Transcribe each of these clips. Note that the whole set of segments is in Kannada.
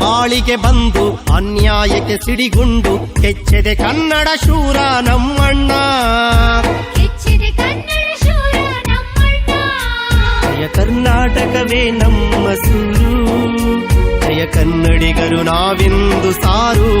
ನಾಡಿಗೆ ಬಂದು ಅನ್ಯಾಯಕ್ಕೆ ಸಿಡಿಗುಂಡು ಕೆಚ್ಚೆದೆ ಕನ್ನಡ ಶೂರ ನಮ್ಮಣ್ಣ. ಹೆಚ್ಚಿದೆ ಕನ್ನಡ ಶೂರ ನಮ್ಮಣ್ಣ. ಜಯ ಕರ್ನಾಟಕವೇ ನಮ್ಮ ಸೂರು. ಜಯ ಕನ್ನಡಿಗರು ನಾವೆಂದು ಸಾರು.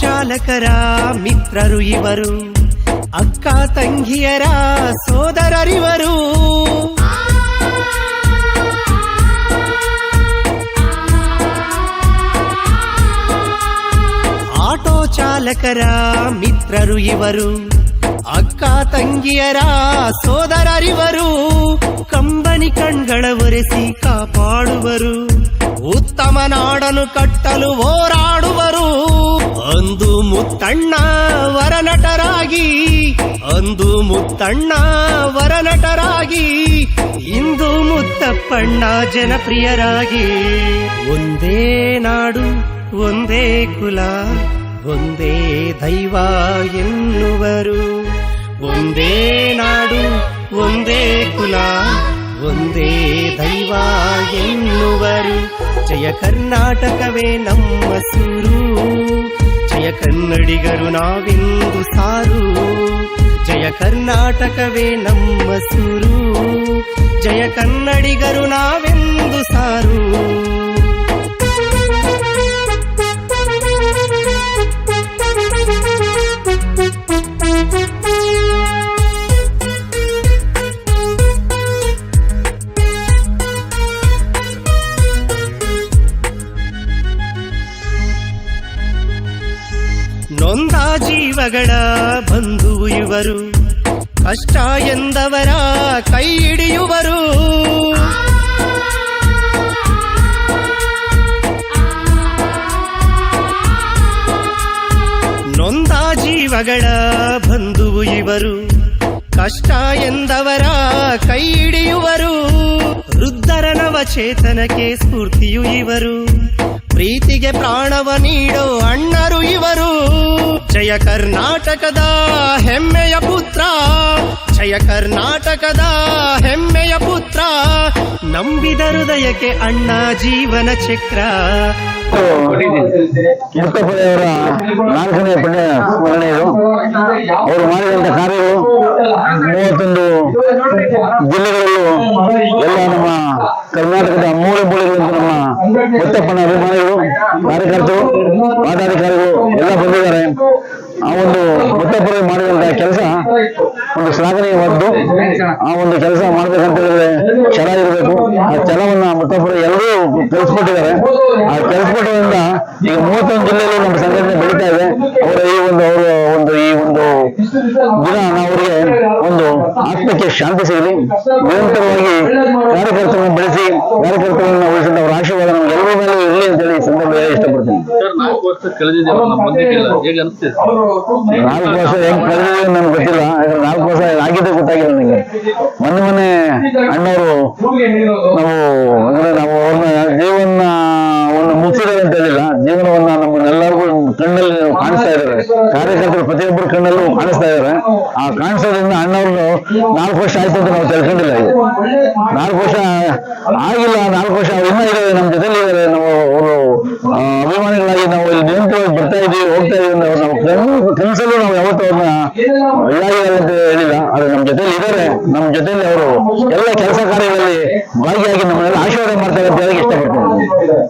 ಚಾಲಕರ ಮಿತ್ರರು ಇವರು ಅಕ್ಕ ತಂಗಿಯರ ಸೋದರರಿವರು ಆಟೋ ಚಾಲಕರ ಮಿತ್ರರು ಇವರು ಅಕ್ಕ ತಂಗಿಯರ ಸೋದರರಿವರು ಕಂಬನಿ ಕಣ್ಗಳ ಒರೆಸಿ ಕಾಪಾಡುವರು ಉತ್ತಮ ನಾಡನು ಕಟ್ಟಲು ಹೋರಾಡುವರು ಅಂದು ಮುತ್ತಣ್ಣ ವರನಟರಾಗಿ ಅಂದು ಮುತ್ತಣ್ಣ ವರನಟರಾಗಿ ಇಂದು ಮುತ್ತಪ್ಪಣ್ಣ ಜನಪ್ರಿಯರಾಗಿ ಒಂದೇ ನಾಡು ಒಂದೇ ಕುಲ ಒಂದೇ ದೈವ ಎನ್ನುವರು ಒಂದೇ ನಾಡು ಒಂದೇ ಕುಲ ಒಂದೇ ದೈವ ಎನ್ನುವರು ಜಯ ಕರ್ನಾಟಕವೇ ನಮ್ಮ ಸೂರು ಜಯ ಕನ್ನಡಿಗರು ನಾವೆಂದು ಸಾರು ಜಯ ಕರ್ನಾಟಕವೇ ನಮ್ಮ ಸೂರು ಜಯ ಕನ್ನಡಿಗರು ನಾವೆಂದು ಸಾರು ನೊಂದ ಜೀವಗಳ ಬಂಧು ಇವರು. ಕಷ್ಟ ಎಂದವರ ಕೈ ಹಿಡಿಯುವರು. ನೊಂದ ಜೀವಗಳ ಬಂಧು ಇವರು. ಕಷ್ಟ ಎಂದವರ ಕೈ ಹಿಡಿಯುವರು. ವೃದ್ಧರ ನವಚೇತನಕ್ಕೆ ಸ್ಫೂರ್ತಿಯು ಇವರು. ಪ್ರೀತಿಗೆ ಪ್ರಾಣವ ನೀಡೋ ಅಣ್ಣರು ಇವರು. ಜಯ ಕರ್ನಾಟಕದ ಹೆಮ್ಮೆಯ ಪುತ್ರ. ಜಯ ಕರ್ನಾಟಕದ ಹೆಮ್ಮೆಯ ಪುತ್ರ. ನಂಬಿದ ಹೃದಯಕ್ಕೆ ಅಣ್ಣ ಜೀವನ ಚಕ್ರ. ಮುತ್ತಪ್ಪಯ್ಯವರ ನಾಲ್ಕನೇ ಪುಣ್ಯ ಸ್ಮರಣೆಯದು ಅವರು ಮಾಡಿದಂತ ಕಾರ್ಯಗಳು ಮೂವತ್ತೊಂದು ಜಿಲ್ಲೆಗಳಲ್ಲೂ ಎಲ್ಲ ನಮ್ಮ ಕರ್ನಾಟಕದ ಮೂಲೆ ಮೂಲೆಗಳಿಂದ ನಮ್ಮ ಮುತ್ತಪ್ಪನ ಅಭಿಮಾನಿಗಳು, ಕಾರ್ಯಕರ್ತರು, ಪದಾಧಿಕಾರಿಗಳು ಎಲ್ಲ ಬಂದಿದ್ದಾರೆ. ಆ ಒಂದು ಮುತ್ತಪ್ಪರಿಗೆ ಮಾಡಿದಂತಹ ಕೆಲಸ ಒಂದು ಶ್ಲಾಘನೀಯವಾದ್ದು. ಆ ಒಂದು ಕೆಲಸ ಮಾಡಬೇಕಂತ ಹೇಳಿದ್ರೆ ಛಲ ಇರಬೇಕು. ಆ ಮುತ್ತಪ್ಪರು ಎಲ್ಲರೂ ಕಲಿಸ್ಕೊಟ್ಟಿದ್ದಾರೆ ಆ ಕಲಿಸ್ಕೊಟ್ಟದಿಂದ ಈಗ ಮೂವತ್ತೊಂದು ಜಿಲ್ಲೆಯಲ್ಲಿ ನಮ್ಮ ಸಂಘಟನೆ ಬೆಳೀತಾ ಇದೆ. ಅವರ ಈ ಒಂದು ಅವರ ಒಂದು ಈ ಒಂದು ದಿನ ಅವರಿಗೆ ಒಂದು ಆತ್ಮಕ್ಕೆ ಶಾಂತಿ ಸಿಗಲಿ. ನಿರಂತರವಾಗಿ ಕಾರ್ಯಕರ್ತರನ್ನು ಬೆಳೆಸಿ ಕಾರ್ಯಕರ್ತರನ್ನು ಉಳಿಸಿದ ಅವರ ಆಶೀರ್ವಾದ ನಮ್ಗೆ ಎಲ್ಲರೂ ಮೇಲೆ ಇರಲಿ ಅಂತ ಹೇಳಿ ಸಂದರ್ಭ ಸಂದರ್ಭದಲ್ಲಿ ಇಷ್ಟಪಡ್ತೀನಿ. ನಾಲ್ಕು ವರ್ಷ ಹೇಗೆ ಕಳೆದಿದೆ ನನ್ಗೆ ಗೊತ್ತಿಲ್ಲ. ನಾಲ್ಕು ವರ್ಷ ಆಗಿದ್ದೇ ಮನೆ ಮೊನ್ನೆ ಅಣ್ಣವರು ನಾವು ನಾವು ಅವ್ರನ್ನ ಜೀವನ ಒಂದು ಮುಗಿಸಿದ್ದಾರೆ ಅಂತ ಹೇಳಿಲ್ಲ. ಜೀವನವನ್ನ ನಮ್ಮನ್ನೆಲ್ಲರಿಗೂ ಕಣ್ಣಲ್ಲಿ ಕಾಣಿಸ್ತಾ ಇದ್ದಾರೆ. ಕಾರ್ಯಕರ್ತರು ಪ್ರತಿಯೊಬ್ಬರ ಕಣ್ಣಲ್ಲೂ ಕಾಣಿಸ್ತಾ ಇದ್ದಾರೆ. ಆ ಕಾಣಿಸೋದ್ರಿಂದ ಅಣ್ಣವ್ರನ್ನು ನಾಲ್ಕು ವರ್ಷ ಆಯ್ತು ಅಂತ ನಾವು ತಿಳ್ಕೊಂಡಿಲ್ಲ ನಾಲ್ಕು ವರ್ಷ ಆಗಿಲ್ಲ, ನಾಲ್ಕು ವರ್ಷ ಇನ್ನೂ ಇದ್ದಾರೆ ನಮ್ಮ ಜೊತೆಲಿ ಇದ್ದಾರೆ ನಾವು ಅವರು ಅಭಿಮಾನಿಗಳಾಗಿ ನಾವು ಇಲ್ಲಿ ನಿರಂತರವಾಗಿ ಬರ್ತಾ ಇದೀವಿ, ಹೋಗ್ತಾ ಇದೀವಿ ನಮ್ಮ ಕನಸಲ್ಲೂ ನಾವು ಯಾವತ್ತೂ ಅವ್ರನ್ನ ಹೇಳಿಲ್ಲ ಆದ್ರೆ ನಮ್ಮ ಜೊತೆಲಿ ಇದ್ದಾರೆ. ನಮ್ಮ ಜೊತೆಲಿ ಅವರು ಎಲ್ಲ ಕೆಲಸ ಕಾರ್ಯಗಳಲ್ಲಿ ಭಾಗಿಯಾಗಿ ನಮ್ಮನ್ನೆಲ್ಲ ಆಶೀರ್ವಾದ ಮಾಡ್ತಾರೆ ಅಂತ ಹೇಳಕ್ ಇಷ್ಟಪಡ್ತೀನಿ.